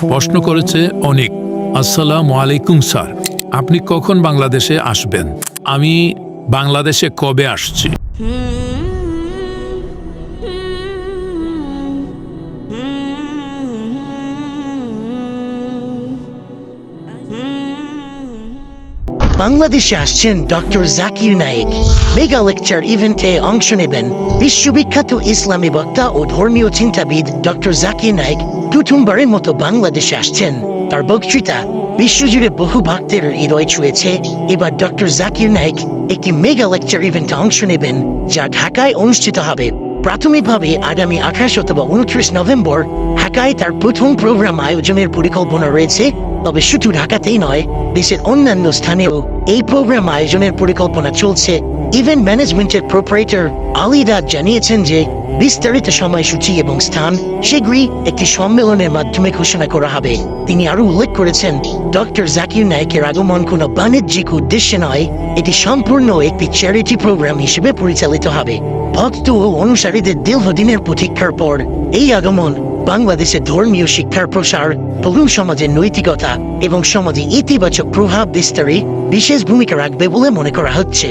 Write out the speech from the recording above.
প্রশ্ন করেছে অনেক আসসালাম আলাইকুম স্যার আপনি কখন বাংলাদেশে আসবেন? আমি বাংলাদেশে কবে আসছি? বাংলাদেশে আসছেন doctor Zakir Naik. Mega lecture ইভেন্টে অংশ নেবেন বিশ্ববিখ্যাত ইসলামী বক্তা ও ধর্মীয় চিন্তাবিদ ডক্টর জাকির নায়েক প্রথমবারের মতো বাংলাদেশে আসছেন। তার বক্তৃতা বিশ্বজুড়ে বহু ভক্তের হৃদয় ছুঁয়েছে। এবার ডক্টর জাকির নায়েক একটি মেগা লেকচার ইভেন্টে অংশ নেবেন, যা ঢাকায় অনুষ্ঠিত হবে। প্রাথমিকভাবে আগামী আঠাশ অথবা উনত্রিশ নভেম্বর ঢাকায় তার প্রথম প্রোগ্রাম আয়োজনের পরিকল্পনা রয়েছে, তবে শুধু ঢাকাতেই নয়, দেশের অন্যান্য স্থানেও এই প্রোগ্রাম আয়োজনের পরিকল্পনা চলছে। ইভেন্ট ম্যানেজমেন্টের প্রোপারেটর আলী রাজ জানিয়েছেন যে, বিস্তারিত সময়সূচি এবং স্থান শীঘ্রই একটি সম্মেলনের মাধ্যমে ঘোষণা করা হবে। তিনি আরও উল্লেখ করেছেন, ডক্টর জাকির নায়কের আগমন কোনো বাণিজ্যিক উদ্দেশ্যে নয়, এটি সম্পূর্ণ একটি চ্যারিটি প্রোগ্রাম হিসেবে পরিচালিত হবে। ভক্ত ও অনুসারীদের দীর্ঘদিনের প্রতীক্ষার পর এই আগমন বাংলাদেশের ধর্মীয় শিক্ষার প্রসার, তরুণ সমাজের নৈতিকতা এবং সমাজে ইতিবাচক প্রভাব বিস্তারে বিশেষ ভূমিকা রাখবে বলে মনে করা হচ্ছে।